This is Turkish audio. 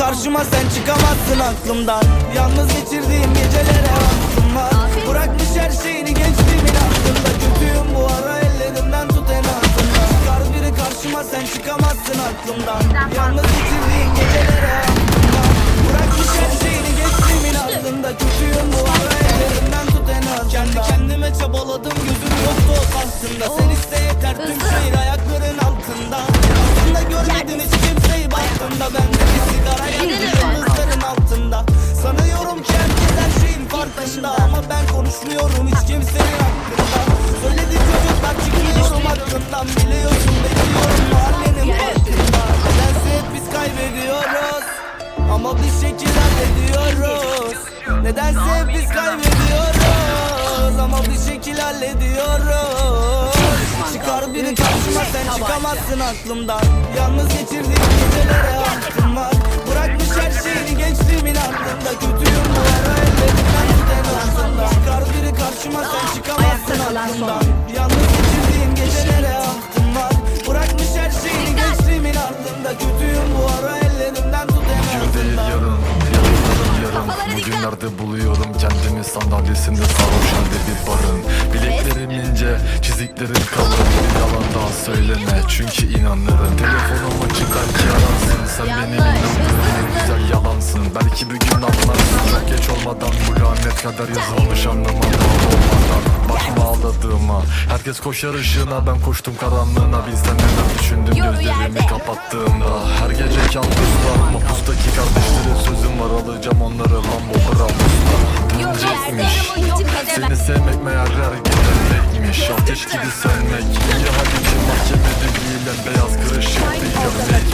karşıma sen çıkamazsın aklımdan. Yalnız geçirdiğim gecelere aklım var. Bırakmış her şeyini gençliğimin aklında. Kötüyüm bu ara ellerimden tut en altında Çıkar biri karşıma sen çıkamazsın aklımdan. Yalnız geçirdiğim gecelere aklım var. Bırakmış her şeyini gençliğimin aklında. Kötüyüm bu ara ellerimden tut en altında Kendi kendime çabaladım gözüm yoktu o tahtında Sen iste yeter tüm şehir farkında Ama ben konuşmuyorum hiç kimsenin hakkında. Söyledi çocuklar çıkmıyorum aklımdan Biliyorsun bekliyorum mahallenin farkında Nedense hep biz kaybediyoruz Ama bir şekil hallediyoruz Nedense hep biz kaybediyoruz Ama bir şekil hallediyoruz Çıkar biri karşıma sen çıkamazsın aklımdan. Yalnız geçirdiğim gecelere aklımdan Yalnız geçirdiğim gecelere aklım var. Bırakmış her şeyini gençliğimin aklında Kötüyüm bu ara ellerimden Bugün değil aslında yarın. Yarınların yarın. Bugünlerde buluyorum kendimi. Sandalyesinde sarhoş halde bir barın. Bileklerim ince çiziklerim kalın. Bir yalan daha söyleme çünkü inanırım. Telefonumu açık belki ararsın Sen benim inandığım güzel yalansın. Belki bir gün anlarsın. Çok geç olmadan Bu lanet kadar yazılmış anlamadan olmadan. Bakma ağladığıma Herkes koşar ışığına ben koştum karanlığına. Bilsen neler düşündüm gözlerimi kapattığımda Her gece kabusla Mapustaki kardeşlerin sözüm var Alacağım onları Lambo Brabus'ta Dönecekmiş. Seni sevmek meğer her giderlekmiş Ateş gibi sönmek. İyi hadi ki mahkemede giyilen beyaz kırışık değil gömlek